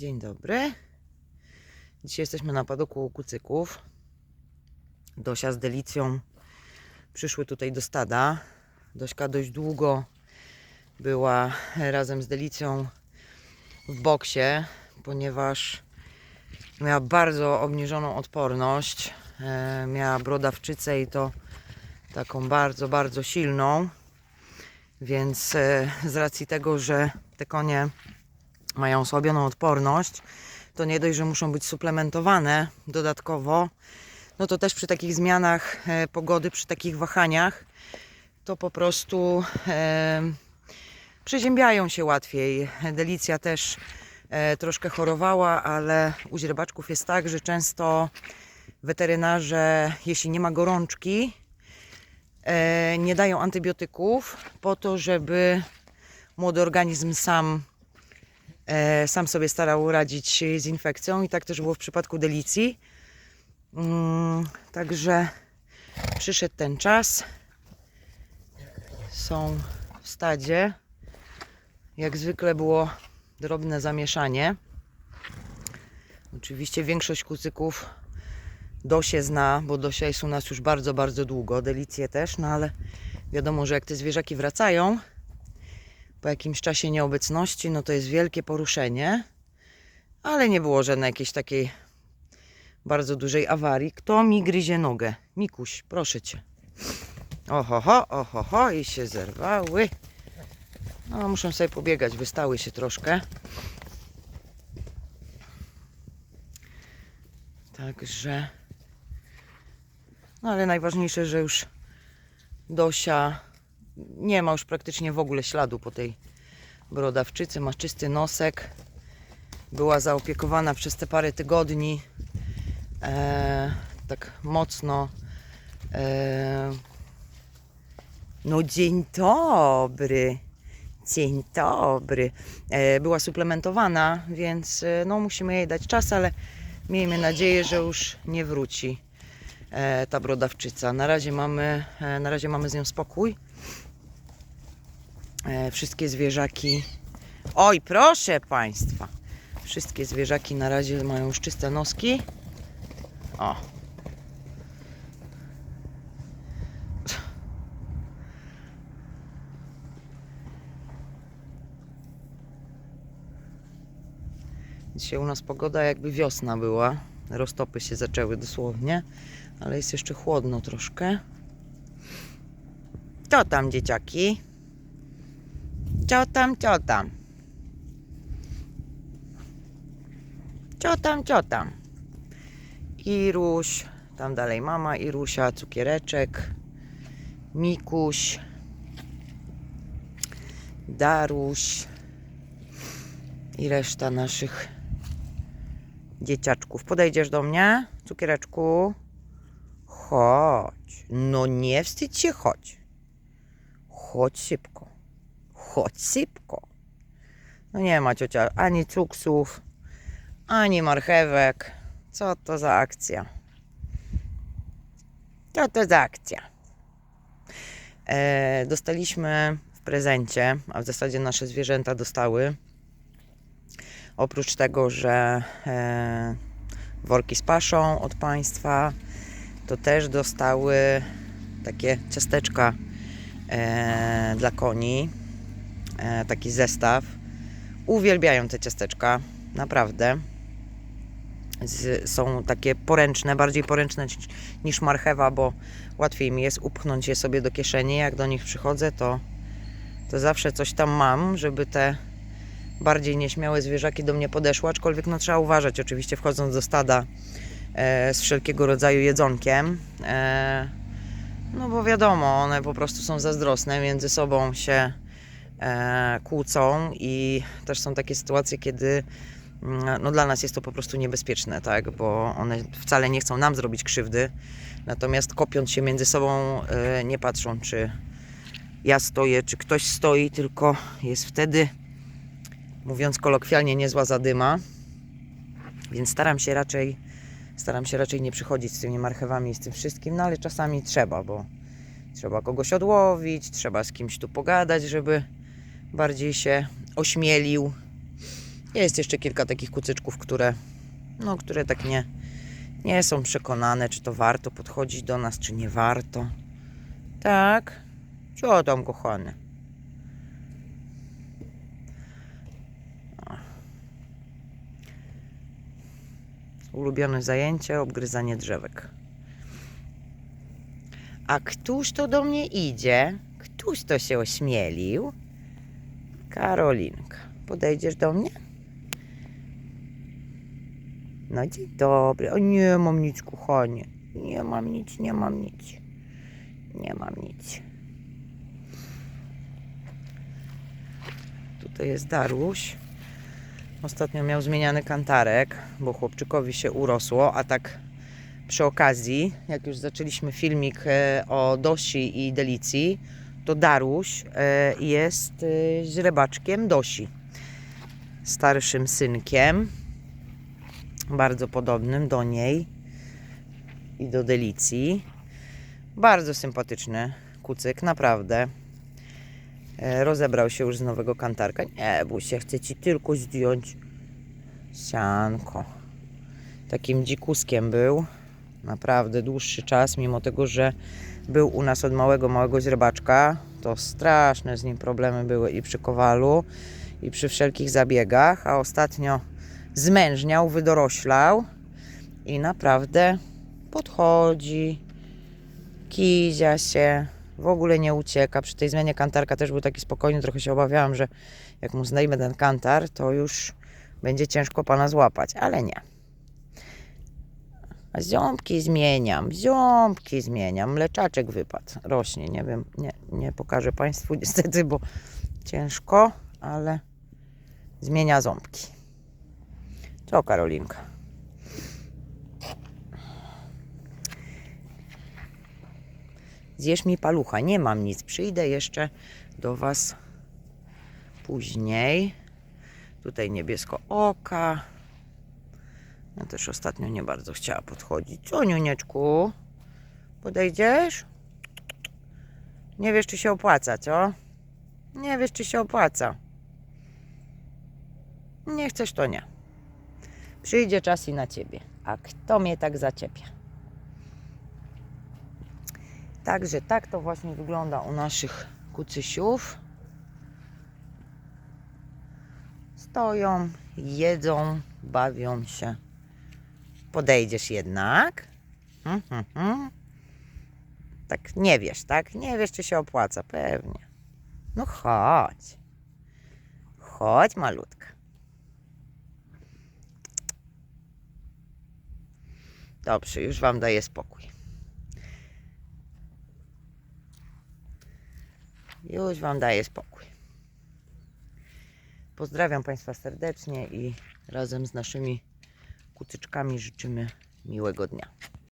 Dzień dobry. Dzisiaj jesteśmy na padoku kucyków. Dosia z Delicją przyszły tutaj do stada. Dośka dość długo była razem z Delicją w boksie, ponieważ miała bardzo obniżoną odporność. E, Miała brodawczycę i to taką bardzo, bardzo silną. Więc e, z racji tego, że te konie mają osłabioną odporność, to nie dość, że muszą być suplementowane dodatkowo, no to też przy takich zmianach e, pogody, przy takich wahaniach, to po prostu e, przeziębiają się łatwiej. Delicja też e, troszkę chorowała, ale u źrebaczków jest tak, że często weterynarze, jeśli nie ma gorączki, e, nie dają antybiotyków po to, żeby młody organizm sam sam sobie starał radzić z infekcją i tak też było w przypadku delicji. Mm, także przyszedł ten czas. Są w stadzie. Jak zwykle było drobne zamieszanie. Oczywiście większość kucyków Dosie zna, bo Dosia jest u nas już bardzo, bardzo długo. Delicje też, no ale wiadomo, że jak te zwierzaki wracają, po jakimś czasie nieobecności, no to jest wielkie poruszenie, ale nie było żadnej jakiejś takiej bardzo dużej awarii. Kto mi gryzie nogę? Mikuś, proszę cię. Ohoho, ohoho, i się zerwały. No, muszę sobie pobiegać, wystały się troszkę. Także. No ale najważniejsze, że już Dosia nie ma już praktycznie w ogóle śladu po tej brodawczycy. Ma czysty nosek. Była zaopiekowana przez te parę tygodni e, tak mocno. E, no dzień dobry. Dzień dobry. E, była suplementowana, więc e, no musimy jej dać czas, ale miejmy nadzieję, że już nie wróci e, ta brodawczyca. Na razie mamy, e, na razie mamy z nią spokój. E, wszystkie zwierzaki. Oj, proszę Państwa. Wszystkie zwierzaki na razie mają już czyste noski. O. Dzisiaj u nas pogoda jakby wiosna była. Roztopy się zaczęły dosłownie, ale jest jeszcze chłodno troszkę. Co tam, dzieciaki? Co tam, co tam? Co tam, co tam? Iruś, tam dalej mama Irusia, cukiereczek, Mikuś, Daruś i reszta naszych dzieciaczków. Podejdziesz do mnie, cukiereczku? Chodź. No nie wstydź się, chodź. Chodź szybko. Chodź szybko. No nie ma ciocia ani cuksów, ani marchewek. Co to za akcja? Co to za akcja? E, dostaliśmy w prezencie, a w zasadzie nasze zwierzęta dostały. Oprócz tego, że e, worki z paszą od państwa, to też dostały takie ciasteczka e, dla koni. E, taki zestaw. Uwielbiają te ciasteczka, naprawdę. Z, są takie poręczne, bardziej poręczne niż, marchewa, bo łatwiej mi jest upchnąć je sobie do kieszeni. Jak do nich przychodzę, to, to zawsze coś tam mam, żeby te bardziej nieśmiałe zwierzaki do mnie podeszły, aczkolwiek no, trzeba uważać oczywiście wchodząc do stada e, z wszelkiego rodzaju jedzonkiem. E, no bo wiadomo, one po prostu są zazdrosne, między sobą się kłócą i też są takie sytuacje, kiedy mm, no dla nas jest to po prostu niebezpieczne, tak, bo one wcale nie chcą nam zrobić krzywdy, natomiast kopiąc się między sobą e, nie patrzą, czy ja stoję, czy ktoś stoi, tylko jest wtedy, mówiąc kolokwialnie, niezła zadyma, więc staram się raczej staram się raczej nie przychodzić z tymi marchewami i z tym wszystkim, no ale czasami trzeba, bo trzeba kogoś odłowić, trzeba z kimś tu pogadać, żeby bardziej się ośmielił. Jest jeszcze kilka takich kucyczków, które, no, które tak nie, nie są przekonane, czy to warto podchodzić do nas, czy nie warto. Tak? Co tam, kochany? Ulubione zajęcie, obgryzanie drzewek. A któż to do mnie idzie? Któż to się ośmielił? Karolinka, podejdziesz do mnie? No dzień dobry. O nie mam nic, kochanie. Nie mam nic, nie mam nic. Nie mam nic. Tutaj jest Daruś. Ostatnio miał zmieniany kantarek, bo chłopczykowi się urosło, a tak przy okazji, jak już zaczęliśmy filmik e, o Dosi i Delicji, to Daruś e, jest e, źrebaczkiem Dosi. Starszym synkiem, bardzo podobnym do niej i do Delicji. Bardzo sympatyczny kucyk, naprawdę. E, Rozebrał się już z nowego kantarka. Nie bój się, chcę ci tylko zdjąć sianko. Takim dzikuskiem był. Naprawdę dłuższy czas, mimo tego, że był u nas od małego, małego źrebaczka. To straszne z nim problemy były i przy kowalu, i przy wszelkich zabiegach. A ostatnio zmężniał, wydoroślał i naprawdę podchodzi, kizia się, w ogóle nie ucieka. Przy tej zmianie kantarka też był taki spokojny, trochę się obawiałam, że jak mu zdejmę ten kantar, to już będzie ciężko pana złapać, ale nie. A Ząbki zmieniam, ząbki zmieniam. Mleczaczek wypadł, rośnie. Nie wiem, nie, nie pokażę Państwu niestety, bo ciężko, ale zmienia ząbki. Co Karolinka? Zjesz mi palucha, nie mam nic. Przyjdę jeszcze do Was później. Tutaj niebiesko oka. Ja też ostatnio nie bardzo chciała podchodzić. Co, niunieczku? Podejdziesz? Nie wiesz, czy się opłaca, co? Nie wiesz, czy się opłaca. Nie chcesz, to nie. Przyjdzie czas i na ciebie. A kto mnie tak zaczepia? Także tak to właśnie wygląda u naszych kucysiów. Stoją, jedzą, bawią się. Podejdziesz jednak. Mhm, mhm. Tak nie wiesz, tak? Nie wiesz, czy się opłaca. Pewnie. No chodź. Chodź, malutka. Dobrze, już Wam daję spokój. Już Wam daję spokój. Pozdrawiam Państwa serdecznie i razem z naszymi kutyczkami życzymy miłego dnia.